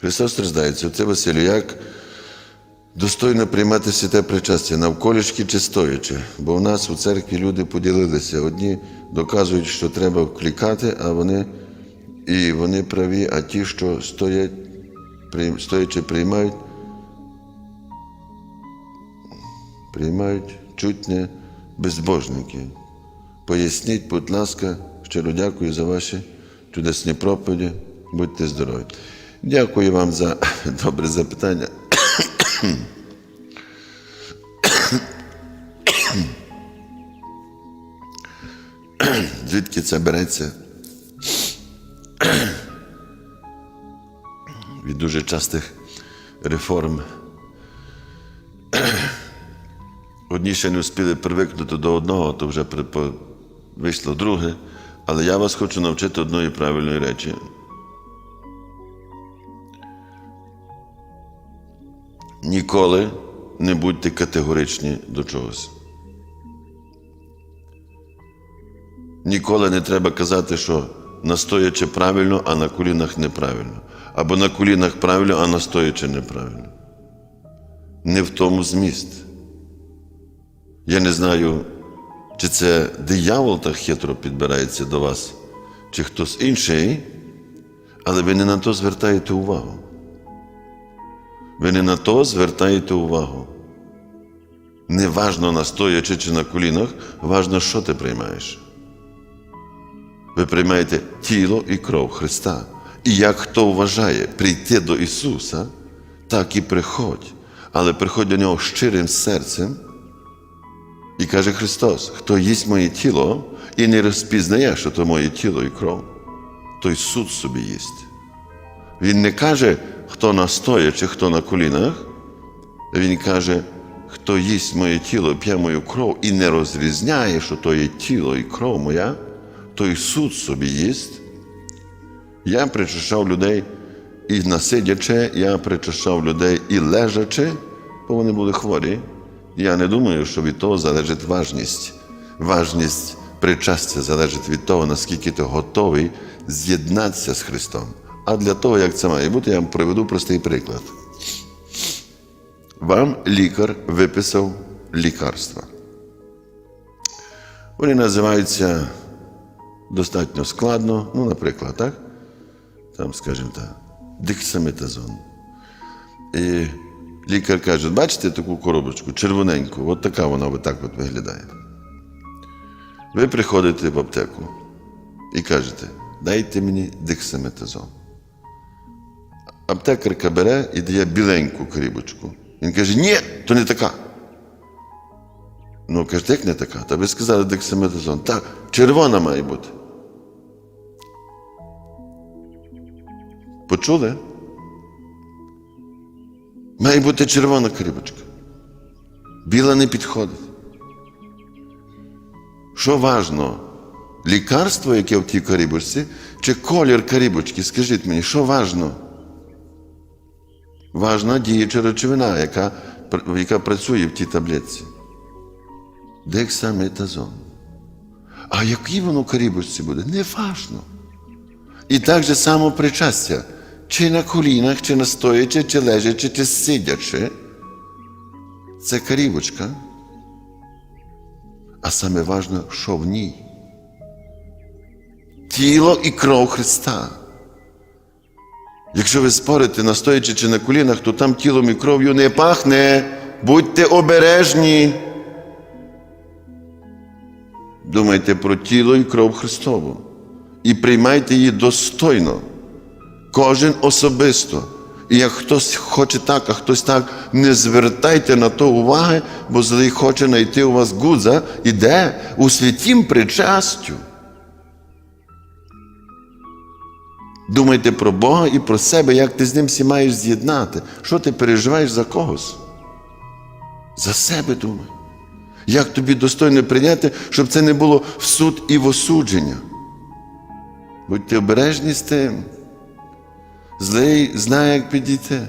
Христос страждається. Оце Василю, як достойно приймати святе причастя, навколішки чи стоячи. Бо у нас у церкві люди поділилися. Одні доказують, що треба вклікати, а вони і вони праві, а ті, що стоять, стоячи, приймають, приймають чуть не безбожники. Поясніть, будь ласка, щиро дякую за ваші чудесні проповіді. Будьте здорові. Дякую вам за добре запитання. Звідки це береться? Від дуже частих реформ. Одні ще не встигли привикнути до одного, то вже вийшло друге. Але я вас хочу навчити одної правильної речі. Ніколи не будьте категоричні до чогось. Ніколи не треба казати, що настоячи правильно, а на колінах неправильно. Або на колінах правильно, а настоячи неправильно. Не в тому зміст. Я не знаю, чи це диявол так хитро підбирається до вас, чи хтось інший, але ви не на то звертаєте увагу. Ви не на то звертаєте увагу. Не важно настоячи чи на колінах, важно, що ти приймаєш. Ви приймаєте тіло і кров Христа. І як хто вважає прийти до Ісуса, так і приходь. Але приходь до Нього щирим серцем. І каже Христос: хто їсть моє тіло і не розпізнає, що то моє тіло і кров, той суд собі їсть. Він не каже, хто настоє чи хто на колінах. Він каже, хто їсть моє тіло, п'є мою кров і не розрізняє, що то є тіло і кров моя, той суд собі їсть. Я причащав людей і насидячи, я причащав людей і лежачи, бо вони були хворі. Я не думаю, що від того залежить важність. Важність причастя залежить від того, наскільки ти готовий з'єднатися з Христом. А для того, як це має бути, я вам приведу простий приклад. Вам лікар виписав лікарства. Вони називаються достатньо складно, ну, наприклад, так? Там, скажімо так, дексаметазон. І лікар каже: бачите таку коробочку, червоненьку, от така вона отак от виглядає. Ви приходите в аптеку і кажете, дайте мені дексаметазон. Аптекарка бере і дає біленьку коробочку. Він каже, ні, то не така. Ну, каже, як не така? Та ви сказали дексаметазон. Так, червона має бути. Почули? Має бути червона коробочка. Біла не підходить. Що важно? Лікарство, яке в тій карібочці, чи колір карібочки? Скажіть мені, що важно? Важна діюча речовина, яка, яка працює в тій таблетці. Дексаметазон. А який воно карібочці буде? Не важно. І так же само причастя. Чи на колінах, чи настоячи, чи лежачи, чи сидячи. Це карівочка. А саме важно, що в ній. Тіло і кров Христа. Якщо ви спорите, настоячи чи на колінах, то там тілом і кров'ю не пахне. Будьте обережні. Думайте про тіло і кров Христову. І приймайте її достойно. Кожен особисто. І як хтось хоче так, а хтось так, не звертайте на то уваги, бо злий хоче знайти у вас гудза, іде у святім причастю. Думайте про Бога і про себе, як ти з ним всі маєш з'єднати. Що ти переживаєш за когось? За себе думай. Як тобі достойно прийняти, щоб це не було в суд і в осудження. Будьте обережні з тим. Злий знає, як підійти.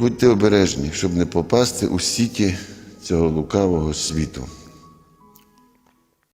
Будьте обережні, щоб не попасти у сіті цього лукавого світу.